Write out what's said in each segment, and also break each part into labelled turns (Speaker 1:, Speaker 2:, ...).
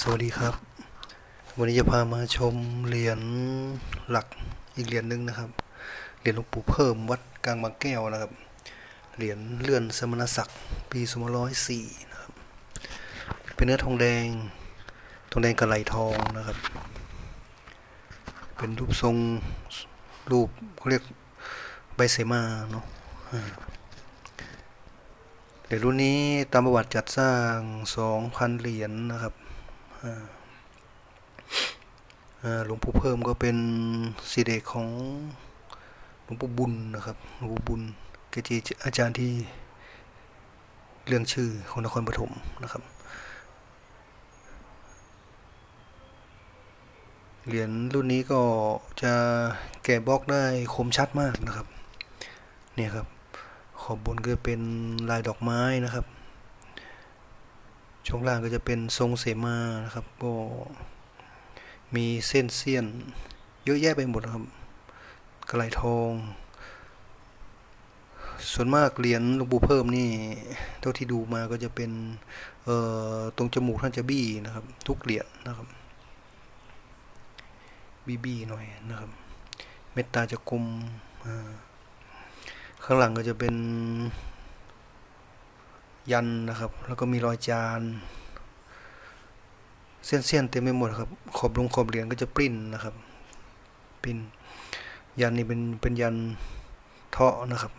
Speaker 1: สวัสดีครับ วันนี้จะพามาชมเหรียญหลักอีกเหรียญหนึ่งนะครับ เหรียญหลวงปู่เพิ่มวัดกลางบางแก้วนะครับ เหรียญเลื่อนสมณศักดิ์ปี2504นะครับ เป็นเนื้อทองแดง ทองแดงกระไหลทองนะครับ เป็นรูปทรงรูปเขาเรียกใบเสมาเนาะเหรียญรุ่นนี้ตามประวัติจัดสร้าง 2,000 เหรียญนะครับ หลวงปู่เพิ่มก็เป็นศิษย์เอกของหลวงปู่บุญนะครับหลวงปู่บุญเกจิอาจารย์ที่เรื่องชื่อของนครปฐมนะครับ เหรียญรุ่นนี้ก็จะแกะบล็อกได้คมชัดมากนะครับ เนี่ยครับ ขอบบนก็เป็นลายดอกไม้นะครับ ช่วงล่างก็จะเป็นทรงเสมานะครับ ก็มีเส้นเสี้ยน เยอะแยะไปหมดครับกระไหลทอง ส่วนมากเหรียญหลวงปู่เพิ่มนี่เท่าที่ดูมาก็จะเป็นเอ่อตรงจมูกท่านจะบี้นะครับ ทุกเหรียญนะครับบี้บี้หน่อยนะครับ เม็ดตาจะกลมข้างหลังก็จะเป็น ยันนะครับ แล้วก็มีรอยจาน เส้นๆเต็มไปหมดครับ ขอบลงขอบเหรียญก็จะปริ้นนะครับปริ้นยันนี่เป็นเป็นยันเทาะนะครับ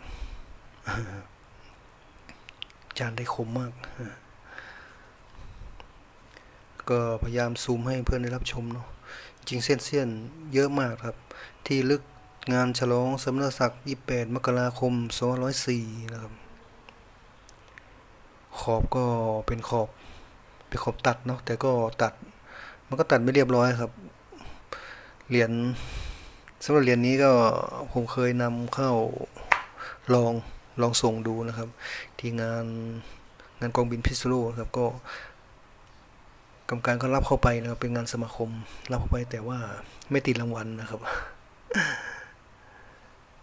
Speaker 1: จานได้คมมาก ก็พยายามซูมให้เพื่อนได้รับชมเนาะจริงเส้นเส้นๆเยอะมากครับ ที่ลึกงานฉลองสมณศักดิ์28 มกราคม2504นะครับ ขอบก็เป็นขอบเป็นขอบตัดเนาะแต่ก็ตัด มันก็ตัดไม่เรียบร้อยครับ เหรียญสำหรับเหรียญนี้ก็ผมเคยนำเข้าลองลองส่งดูนะครับ ที่งานงานกองบินพิษณุโลครับก็กรรมการก็รับเข้าไปนะครับเป็นงานสมาคมรับเข้าไปแต่ว่าไม่ติดรางวัลนะครับ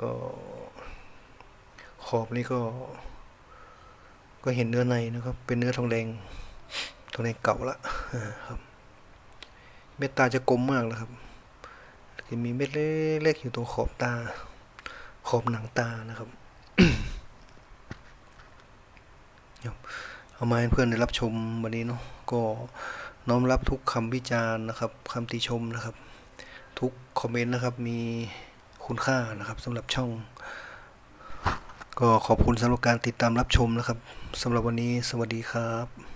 Speaker 1: ก็ขอบนี่ก็ ก็เห็นเนื้อในนะครับ เป็นเนื้อทองแดงทองแดงเก่าละครับ เม็ดตาจะกลมมากแล้วครับจะมีเม็ดเล็กๆอยู่ตรงขอบตา ขอบหนังตานะครับครับเอามาให้เพื่อนได้รับชมวันนี้เนาะก็น้อมรับทุกคำวิจารณ์นะครับคำติชมนะครับ ทุกคอมเมนต์นะครับมีคุณค่านะครับสำหรับช่อง ก็ขอบคุณสำหรับการติดตามรับชมนะครับสำหรับวันนี้สวัสดีครับ